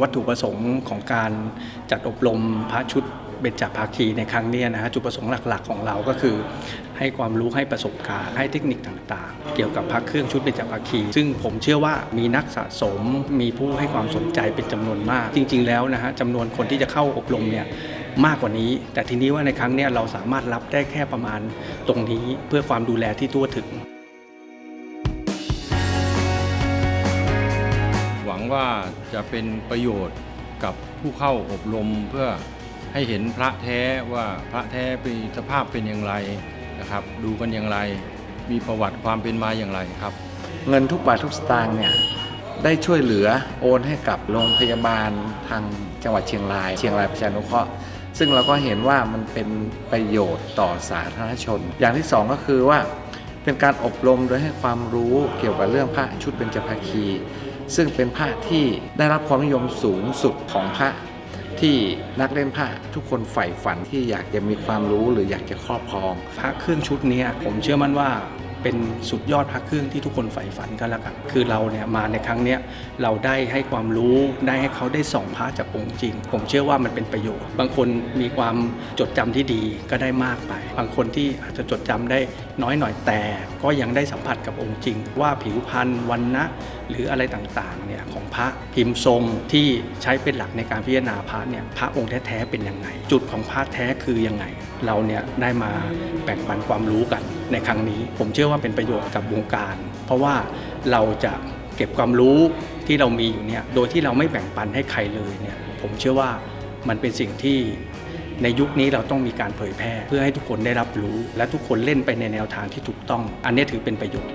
วัตถุประสงค์ของการจัดอบรมพระชุดเบญจภาคีในครั้งนี้นะฮะจุดประสงค์หลักๆ ของเราก็คือ ให้ความรู้ให้ประสบการณ์ให้เทคนิคต่างๆ เกี่ยวกับพระเครื่องชุดเบญจภาคี ซึ่งผมเชื่อว่ามีนักสะสมมีผู้ให้ความสนใจเป็นจำนวนมาก จริง ๆ แล้วนะฮะจำนวนคนที่จะเข้าอบรมเนี่ยมากกว่านี้ แต่ทีนี้ว่าในครั้งนี้เราสามารถรับได้แค่ประมาณตรงนี้เพื่อความดูแลที่ทั่วถึง ว่าจะเป็นประโยชน์กับผู้เข้าอบรมเพื่อให้เห็นพระแท้ว่าพระแท้เป็นสภาพเป็นอย่างไรนะครับ ดูกันอย่างไร มีประวัติความเป็นมาอย่างไรครับ เงินทุกบาททุกสตางค์เนี่ยได้ช่วยเหลือโอนให้กับโรงพยาบาลทางจังหวัดเชียงราย เชียงรายประชานุเคราะห์ซึ่งเราก็เห็นว่ามันเป็นประโยชน์ต่อสาธารณชน อย่างที่สองก็คือว่าเป็นการอบรมโดยให้ความรู้เกี่ยวกับเรื่องพระชุดเบญจภาคี ซึ่งเป็นพระที่ได้รับความนิยมสูงสุดของพระที่นักเล่นพระทุกคนใฝ่ฝันที่อยากจะมีความรู้หรืออยากจะครอบครอง พระเครื่องชุดนี้ผมเชื่อมั่นว่าเป็นสุดยอดพระเครื่องที่ทุกคนใฝ่ฝันก็แล้วกันคือเราเนี่ยมาในครั้งเนี้ยเราได้ให้ความรู้ได้ให้เขาได้ส่องพระจากองค์จริง ผมเชื่อว่ามันเป็นประโยชน์ บางคนมีความจดจำที่ดีก็ได้มากไป บางคนที่อาจจะจดจำได้น้อยหน่อยแต่ ก็ยังได้สัมผัสกับองค์จริง ว่าผิวพรรณวันนะ หรืออะไรต่างๆเนี่ยของพระพิมพ์ทรงที่ใช้เป็นหลักในการพิจารณาพระเนี่ยพระองค์แท้ๆเป็นยังไง จุดของพระแท้คือยังไง เราเนี่ยได้มาแบ่งปันความรู้กันในครั้งนี้ ผมเชื่อว่าเป็นประโยชน์กับวงการ เพราะว่าเราจะเก็บความรู้ที่เรามีอยู่เนี่ยโดยที่เราไม่แบ่งปันให้ใครเลยเนี่ยผมเชื่อว่ามันเป็นสิ่งที่ในยุคนี้เราต้องมีการเผยแพร่ เพื่อให้ทุกคนได้รับรู้ และทุกคนเล่นไปในแนวทางที่ถูกต้อง อันนี้ถือเป็นประโยชน์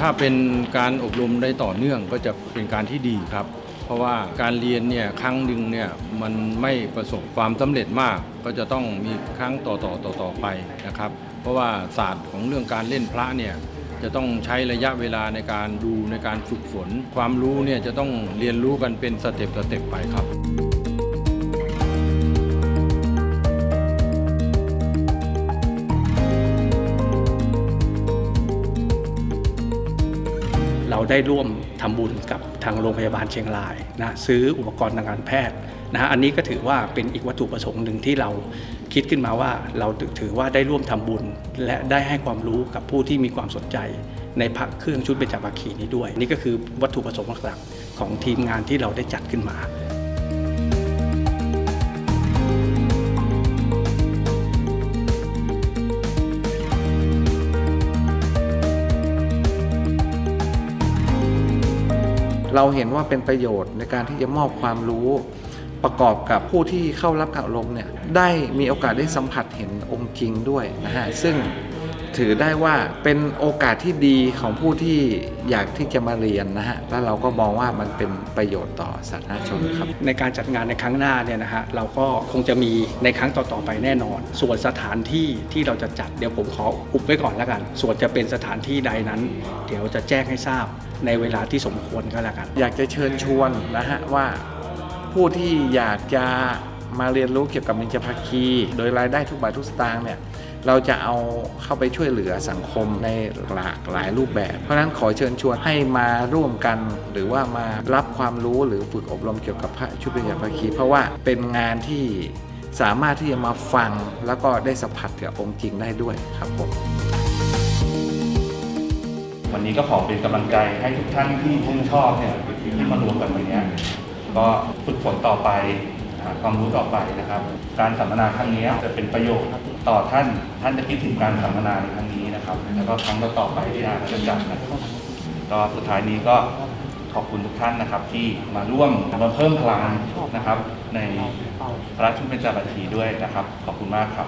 ถ้าเป็นการอบรมได้ต่อเนื่องก็จะเป็นการที่ดีครับ เพราะว่าการเรียนเนี่ยครั้งหนึ่งเนี่ยมันไม่ประสบความสำเร็จมาก ก็จะต้องมีครั้งต่อต่อต่อต่อไปนะครับ เพราะว่าศาสตร์ของเรื่องการเล่นพระเนี่ยจะต้องใช้ระยะเวลาในการดูในการฝึกฝน ความรู้เนี่ยจะต้องเรียนรู้กันเป็นสเต็ปสเต็ปไปครับ ได้ร่วมทำบุญกับทางโรงพยาบาลเชียงรายนะซื้ออุปกรณ์ทางการแพทย์นะฮะอันนี้ก็ถือว่าเป็นอีกวัตถุประสงค์หนึ่งที่เราคิดขึ้นมาว่าเราถือว่าได้ร่วมทำบุญ และได้ให้ความรู้กับผู้ที่มีความสนใจ ในพระเครื่องชุดเบญจภาคีนี้ด้วย นี่ก็คือวัตถุประสงค์หลักๆของทีมงานที่เราได้จัดขึ้นมา เราเห็นว่าเป็นประโยชน์ในการที่จะมอบความรู้ประกอบกับผู้ที่เข้ารับการอบรมเนี่ยได้มีโอกาสได้สัมผัสเห็นองค์จริงด้วยนะฮะซึ่ง ถือได้ว่าเป็นโอกาสที่ดีของผู้ที่อยากที่จะมาเรียนนะฮะ แล้วเราก็มองว่ามันเป็นประโยชน์ต่อสาธารณชนครับ ในการจัดงานในครั้งหน้าเนี่ยนะฮะเราก็คงจะมีในครั้งต่อๆไปแน่นอน ส่วนสถานที่ที่เราจะจัดเดี๋ยวผมขออุบไว้ก่อนแล้วกัน ส่วนจะเป็นสถานที่ใดนั้น เดี๋ยวจะแจ้งให้ทราบในเวลาที่สมควรก็แล้วกัน อยากจะเชิญชวนนะฮะว่าผู้ที่อยากจะมาเรียนรู้เกี่ยวกับมิจภาคี โดยรายได้ทุกบาททุกสตางค์เนี่ย เราจะเอาเข้าไปช่วยเหลือสังคมในหลากหลายรูปแบบ เพราะฉะนั้นขอเชิญชวนให้มาร่วมกัน หรือว่ามารับความรู้หรือฝึกอบรมเกี่ยวกับพระชุดมิจภาคี เพราะว่าเป็นงานที่สามารถที่จะมาฟังแล้วก็ได้สัมผัสกับองค์จริงได้ด้วยครับผมวันนี้ก็ขอเป็นกำลังใจให้ทุกท่านที่ชื่นชอบเนี่ยที่มารวมกันวันนี้ก็ฝึกฝนต่อไปหาความรู้ต่อไปนะครับ การสัมมนาครั้งนี้จะเป็นประโยชน์ ต่อท่านท่านจะคิดถึงการสัมมนาในครั้งนี้นะครับ แล้วก็ครั้งต่อๆไปที่อาจะจัดนะครับก็สุดท้ายนี้ก็ขอบคุณทุกท่านนะครับ ที่มาร่วมมาเพิ่มพลังนะครับ ในพระชุมเป็นจาบัทีด้วยนะครับ ขอบคุณมากครับ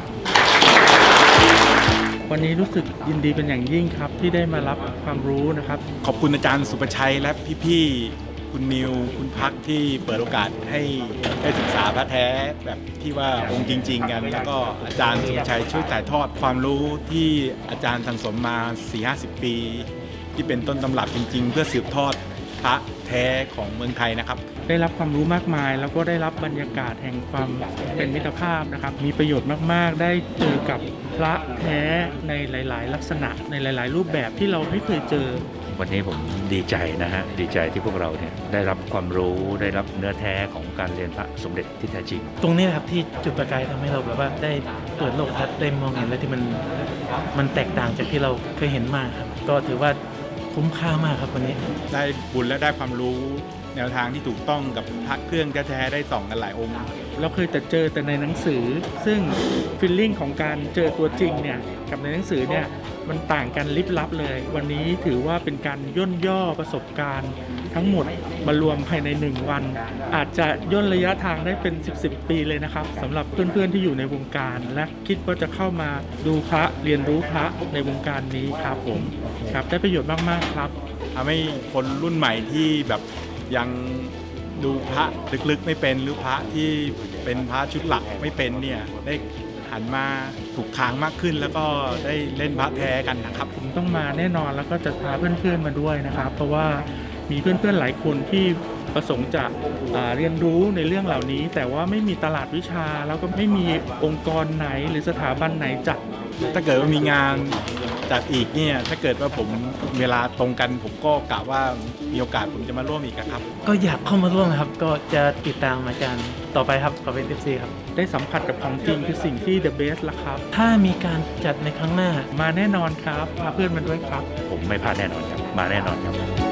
วันนี้รู้สึกยินดีเป็นอย่างยิ่งครับที่ได้มารับความรู้นะครับ ขอบคุณอาจารย์สุประชัยและพี่ๆ คุณนิว คุณพักที่เปิดโอกาสให้ได้ศึกษาพระแท้แบบที่ว่าองค์จริง ๆ กัน แล้วก็อาจารย์สุชัยช่วยถ่ายทอดความรู้ที่อาจารย์สังสมมา 4-50 ปี ที่เป็นต้นตำรับจริง ๆ เพื่อสืบทอดพระแท้ของเมืองไทยนะครับ ได้รับความรู้มากมาย แล้วก็ได้รับบรรยากาศแห่งความเป็นมิตรภาพนะครับ มีประโยชน์มากๆ ได้เจอกับพระแท้ในหลาย ๆ ลักษณะในหลาย ๆ รูปแบบที่เราไม่เคยเจอ วันนี้ผมดีใจนะฮะ ดีใจที่พวกเราเนี่ยได้รับความรู้ได้รับเนื้อแท้ของการเรียนพระสมเด็จที่แท้จริง ตรงนี้นะครับที่จุดประกายทำให้เราแบบว่าได้เปิดโลกทัศน์ได้มองเห็นอะไรที่มันมันแตกต่างจากที่เราเคยเห็นมาครับ ก็ถือว่าคุ้มค่ามากครับวันนี้ ได้บุญและได้ความรู้ แนวทางที่ถูกต้องกับพระเครื่องแท้ๆได้ส่องกันหลายองค์ เราเคยแต่เจอแต่ในหนังสือ ซึ่งฟีลลิ่งของการเจอตัวจริงเนี่ยกับในหนังสือเนี่ยมันต่างกันลิบลับเลย วันนี้ถือว่าเป็นการย่นย่อประสบการณ์ ทั้งหมดมารวมภายใน 1 วัน อาจจะย่นระยะทางได้เป็น 10 10ปีเลยนะครับสำหรับเพื่อนๆที่อยู่ในวงการ และคิดว่าจะเข้ามาดูพระเรียนรู้พระในวงการนี้ครับผมครับได้ประโยชน์มากๆครับทำให้คนรุ่นใหม่ที่แบบ ยังดูพระลึกๆไม่เป็นหรือพระที่เป็นพระชุดหลักไม่เป็นเนี่ยได้หันมาถูกทางมากขึ้น แล้วก็ได้เล่นพระแท้กันนะครับ ผมต้องมาแน่นอนแล้วก็จะพาเพื่อนๆมาด้วยนะครับ เพราะว่ามีเพื่อนๆหลายคนที่ประสงค์จะเรียนรู้ในเรื่องเหล่านี้ แต่ว่าไม่มีตลาดวิชาแล้วก็ไม่มีองค์กรไหนหรือสถาบันไหนจัด ถ้าเกิดว่ามีงานจัดอีกเนี่ยถ้าเกิดว่าผมเวลาตรงกันผมก็กะว่ามีโอกาสผมจะมาร่วมอีกอะครับ ก็อยากเข้ามาร่วมนะครับ ก็จะติดตามอาจารย์ต่อไปครับขอเป็น FC ครับ ได้สัมผัสกับของจริงคือสิ่งที่ the best ละครับ ถ้ามีการจัดในครั้งหน้ามาแน่นอนครับพาเพื่อนมาด้วยครับ ผมไม่พลาดแน่นอนครับ มาแน่นอนครับ